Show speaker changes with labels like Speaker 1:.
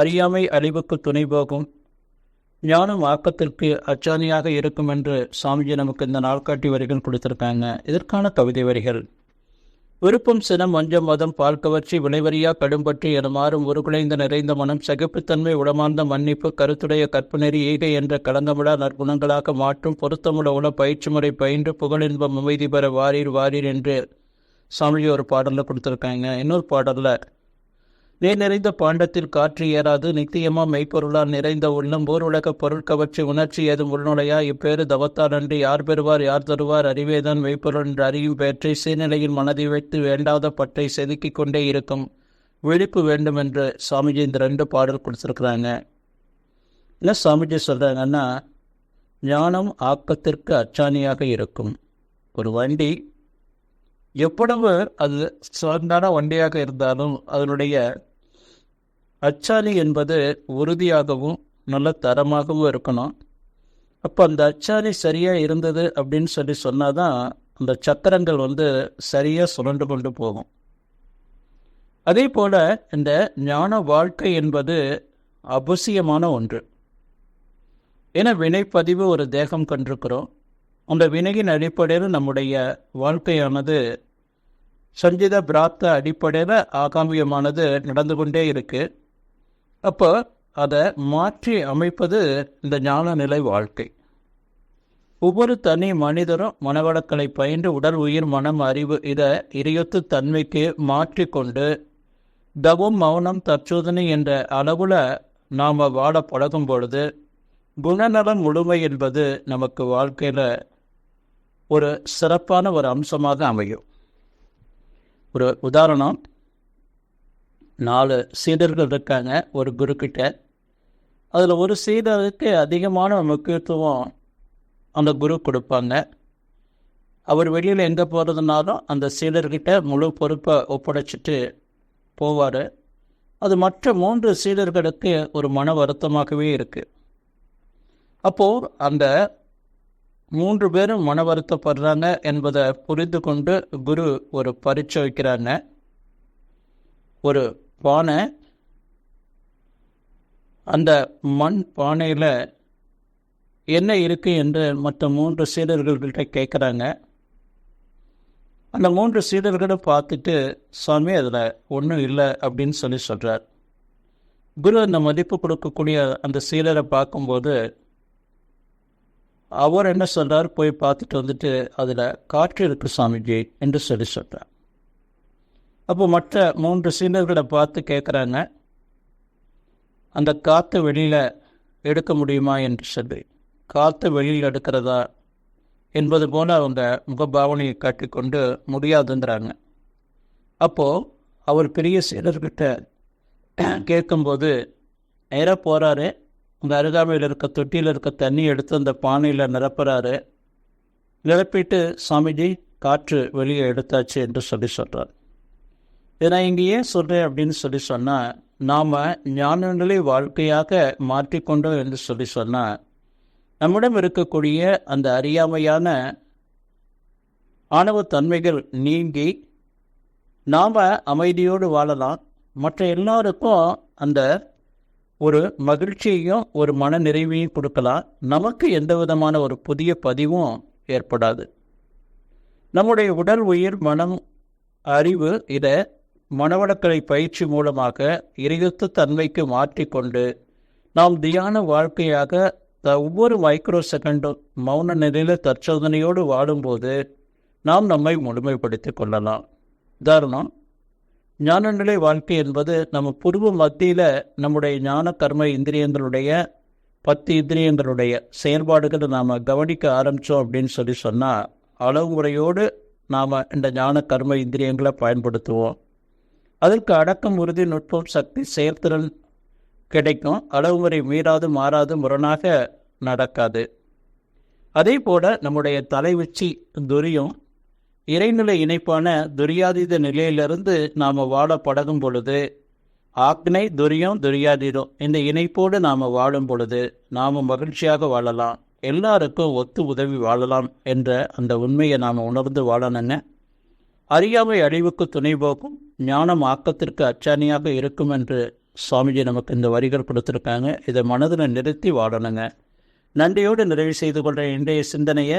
Speaker 1: அறியாமை அழிவுக்கு துணை போகும் ஞானம் ஆக்கத்திற்கு அச்சாணியாக இருக்கும் என்று சாமிஜி நமக்கு இந்த நாட்காட்டி வரிகள் கொடுத்திருக்காங்க. இதற்கான கவிதை வரிகள். விருப்பம் சினம் மஞ்சம் மதம் பால் கவர்ச்சி விளைவரியா கடும்பற்றி என மாறும் உருகுலைந்த நிறைந்த மனம் சகிப்புத்தன்மை உடமார்ந்த மன்னிப்பு கருத்துடைய கற்பநெறி ஈகை என்ற கலங்கமிடா நற்குணங்களாக மாற்றும் பொருத்தமுள்ள உள பயிற்சி முறை பயின்று புகழின்பம் அமைதி பெற வாரீர் வாரீர் என்று சாமிஜி ஒரு பாடலில் கொடுத்துருக்காங்க. இன்னொரு பாடலில் நீர் நிறைந்த பாண்டத்தில் காற்று ஏறாது நித்தியமா மெய்ப்பொருளால் நிறைந்த உள்ளம் போர் உலக பொருள் உணர்ச்சி ஏதும் உள்நுழையா? இப்பேறு தவத்தால் அன்று யார் பெறுவார் யார் தருவார்? அறிவேதான் மெய்ப்பொருள் என்று அறியும் பேற்றை சீர்நிலையில் மனதை வைத்து வேண்டாத பற்றை செதுக்கிக் கொண்டே இருக்கும். விழிப்பு வேண்டும் என்று சாமிஜி இந்த ரெண்டு பாடல் கொடுத்துருக்குறாங்க. என்ன சாமிஜி சொல்கிறாங்கன்னா ஞானம் ஆக்கத்திற்கு அச்சாணியாக இருக்கும். ஒரு வண்டி எவ்வளவு அது சிறந்தான வண்டியாக இருந்தாலும் அதனுடைய அச்சாணி என்பது உறுதியாகவும் நல்ல தரமாகவும் இருக்கணும். அப்போ அந்த அச்சாணி சரியாக இருந்தது அப்படின்னு சொல்லி சொன்னால் தான் அந்த சக்கரங்கள் வந்து சரியாக சுழண்டு கொண்டு போகும். அதே போல் இந்த ஞான வாழ்க்கை என்பது அவசியமான ஒன்று. ஏன்னா வினைப்பதிவு ஒரு தேகம் கண்டிருக்கிறோம். அந்த வினையின் அடிப்படையில் நம்முடைய வாழ்க்கையானது சஞ்சித பிராப்த அடிப்படையில் ஆகாமியமானது நடந்து கொண்டே இருக்கு. அப்போ அதை மாற்றி அமைப்பது இந்த ஞான நிலை வாழ்க்கை. ஒவ்வொரு தனி மனிதரும் மனவளக்கலை பயின்று உடல் உயிர் மனம் அறிவு இதை இரையொத்து தன்மைக்கு மாற்றிக்கொண்டு தவம் மௌனம் தற்சோதனை என்ற அளவில் நாம் வாழ பழகும் பொழுது குணநலம் முழுமை என்பது நமக்கு வாழ்க்கையில் ஒரு சிறப்பான ஒரு அம்சமாக அமையும். ஒரு உதாரணம் நாலு சீடர்கள் இருக்காங்க ஒரு குருக்கிட்ட. அதில் ஒரு சீடருக்கு அதிகமான முக்கியத்துவம் அந்த குரு கொடுப்பாங்க. அவர் வெளியில் எங்கே போகிறதுனாலும் அந்த சீடர்கிட்ட முழு பொறுப்பை ஒப்படைச்சிட்டு போவார். அது மற்ற மூன்று சீடர்களுக்கு ஒரு மன வருத்தமாகவே இருக்குது அப்போது அந்த மூன்று பேரும் மன வருத்தப்படுறாங்க என்பதை புரிந்து கொண்டு குரு ஒரு பரீட்சை வைக்கிறாங்க ஒரு பானை அந்த மண் பானையில் என்ன இருக்குது என்று மற்ற மூன்று சீடர்கள்கிட்ட கேட்குறாங்க அந்த மூன்று சீடர்களும் பார்த்துட்டு சாமி அதில் ஒன்றும் இல்லை அப்படின்னு சொல்லி சொல்கிறார் குரு அந்த மதிப்பு கொடுக்கக்கூடிய அந்த சீடரை பார்க்கும்போது அவர் என்ன சொல்கிறார் போய் பார்த்துட்டு வந்துட்டு அதில் காற்று இருக்கு சாமிஜி என்று சொல்லி சொல்கிறார் அப்போ மற்ற மூன்று சீனர்களை பார்த்து கேட்குறாங்க அந்த காற்று வெளியில் எடுக்க முடியுமா என்று சொல்லி. காற்று வெளியில் எடுக்கிறதா என்பது போல் அவங்க முகபாவனையை காட்டிக்கொண்டு முடியாதுங்கிறாங்க அப்போது அவர் பெரிய சீனர்கிட்ட கேட்கும்போது நேராக போகிறாரு அந்த அருகாமையில் இருக்க தொட்டியில் இருக்க தண்ணி எடுத்து அந்த பானையில் நிரப்புறாரு. நிரப்பிட்டு சாமிஜி காற்று வெளியே எடுத்தாச்சு என்று சொல்லி சொல்கிறார் இதை நான் இங்கே ஏன் சொல்கிறேன் அப்படின்னு சொல்லி சொன்னால் நாம் ஞானநிலை வாழ்க்கையாக மாற்றிக்கொண்டோம் என்று சொல்லி சொன்னால் நம்மிடம் இருக்கக்கூடிய அந்த அறியாமையான ஆணவ தன்மைகள் நீங்கி நாம் அமைதியோடு வாழலாம். மற்ற எல்லாருக்கும் அந்த ஒரு மகிழ்ச்சியையும் ஒரு மன நிறைவையும் கொடுக்கலாம். நமக்கு எந்த விதமான ஒரு புதிய பதிவும் ஏற்படாது. நம்முடைய உடல் உயிர் மனம் அறிவு இதை மனவளக்கலை பயிற்சி மூலமாக இறையத்து தன்மைக்கு மாற்றிக்கொண்டு நாம் தியான வாழ்க்கையாக ஒவ்வொரு மைக்ரோ செகண்டும் மௌன நிலையில் தற்சோதனையோடு வாழும்போது நாம் நம்மை முழுமைப்படுத்தி கொள்ளலாம். உதாரணம் ஞானநிலை வாழ்க்கை என்பது நம்ம புருவ மத்தியில் நம்முடைய ஞான கர்ம இந்திரியங்களுடைய பத்து இந்திரியங்களுடைய செயல்பாடுகளை நாம் கவனிக்க ஆரம்பித்தோம் அப்படின்னு சொல்லி சொன்னால் அளவுமுறையோடு நாம் இந்த ஞான கர்ம இந்திரியங்களை பயன்படுத்துவோம். அதற்கு அடக்கம் உறுதி நுட்பம் சக்தி செயல்திறன் கிடைக்கும். அளவுமுறை மீறாது மாறாது முரணாக நடக்காது. அதே போல் நம்முடைய தலைவச்சி துரியும் இறைநிலை இணைப்பான துரியாதீத நிலையிலிருந்து நாம் வாழ பழகும் பொழுது ஆக்னை துரியம் துரியாதீதம் இந்த இணைப்போடு நாம் வாழும் பொழுது நாம் மகிழ்ச்சியாக வாழலாம். எல்லாருக்கும் ஒத்து உதவி வாழலாம் என்ற அந்த உண்மையை நாம் உணர்ந்து வாழணுங்க அறியாமை அழிவுக்கு துணை போக்கும் ஞானம் ஆக்கத்திற்கு அச்சாணியாக இருக்கும் என்று சுவாமிஜி நமக்கு இந்த வரிகள் கொடுத்துருக்காங்க. இதை மனதில் நிறுத்தி வாழணுங்க. நன்றியோடு நிறைவு செய்து கொள்கிற இன்றைய சிந்தனையை